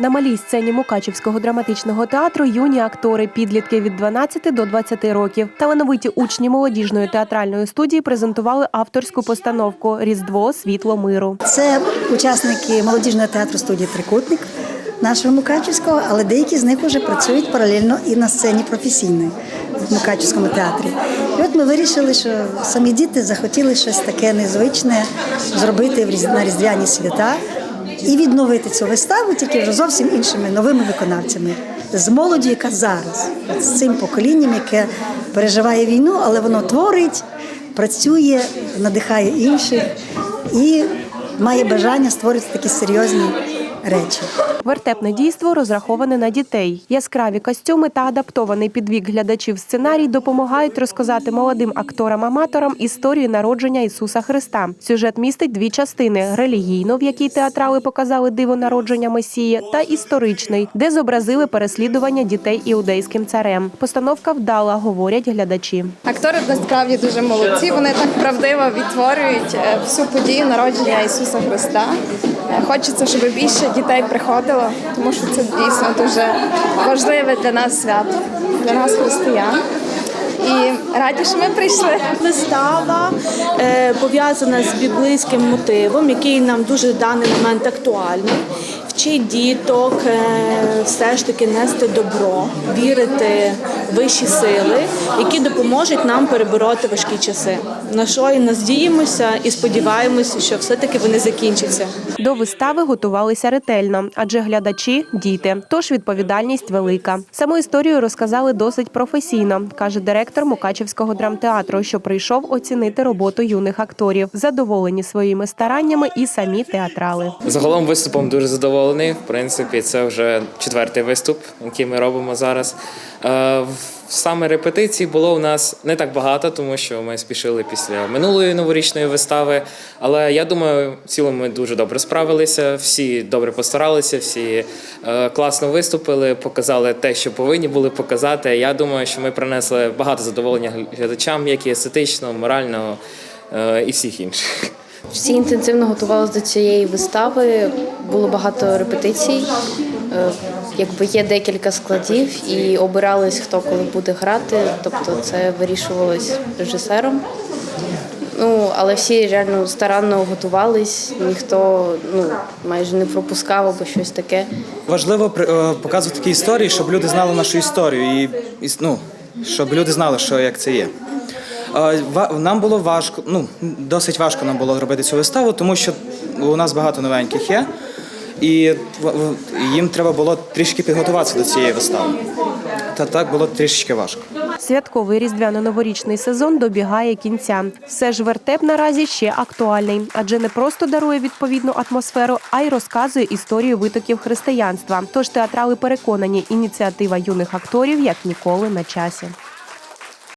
На малій сцені Мукачівського драматичного театру юні актори, підлітки від 12 до 20 років. Талановиті учні молодіжної театральної студії презентували авторську постановку Різдво світло миру. Це учасники молодіжного театру студії Трикутник нашого Мукачівського, але деякі з них вже працюють паралельно і на сцені професійної в Мукачівському театрі. І от ми вирішили, що самі діти захотіли щось таке незвичне зробити на різдвяні свята і відновити цю виставу тільки вже зовсім іншими новими виконавцями. З молоді, яка зараз, з цим поколінням, яке переживає війну, але воно творить, працює, надихає інших і має бажання створювати такі серйозні речі. Вертепне дійство розраховане на дітей. Яскраві костюми та адаптований під вік глядачів сценарій допомагають розказати молодим акторам-аматорам історію народження Ісуса Христа. Сюжет містить дві частини: релігійну, в якій театрали показали диво народження Месії, та історичний, де зобразили переслідування дітей іудейським царем. Постановка вдала, говорять глядачі. Актори насправді дуже молодці. Вони так правдиво відтворюють е, всю подію народження Ісуса Христа. Е, Хочеться, щоб більше дітей приходило, тому що це дійсно дуже важливе для нас свято, для нас християн. І раді, що ми прийшли. Вистава е, пов'язана з біблійським мотивом, який нам дуже в даний момент актуальний. Вчить діток е, все ж таки нести добро, вірити в вищі сили, які допоможуть нам перебороти важкі часи. На що і надіємося і сподіваємося, що все-таки вони закінчаться. До вистави готувалися ретельно, адже глядачі діти. Тож відповідальність велика. Саму історію розказали досить професійно, каже директор Мукачівського драмтеатру, що прийшов оцінити роботу юних акторів. Задоволені своїми стараннями і самі театрали. Загалом виступом дуже задоволений. В принципі, це вже четвертий виступ, який ми робимо зараз. Саме репетицій було у нас не так багато, тому що ми спішили після минулої новорічної вистави. Але я думаю, в цілому ми дуже добре справилися. Всі добре постаралися, всі е, класно виступили, показали те, що повинні були показати. Я думаю, що ми принесли багато задоволення глядачам, як і естетичного, морального е, і всіх інших. Всі інтенсивно готувалися до цієї вистави. Було багато репетицій. Е, Якби є декілька складів, і обирались, хто коли буде грати. Тобто це вирішувалось режисером. Ну, але всі реально старанно готувались, ніхто ну, майже не пропускав або щось таке. Важливо е, показувати такі історії, щоб люди знали нашу історію і, ну, щоб люди знали, що як це є. Нам було важко, ну досить важко нам було робити цю виставу, тому що у нас багато новеньких є, і їм треба було трішки підготуватися до цієї вистави. Та так було трішечки важко. Святковий різдвяно-новорічний сезон добігає кінця. Все ж вертеп наразі ще актуальний, адже не просто дарує відповідну атмосферу, а й розказує історію витоків християнства. Тож театрали переконані, ініціатива юних акторів як ніколи на часі.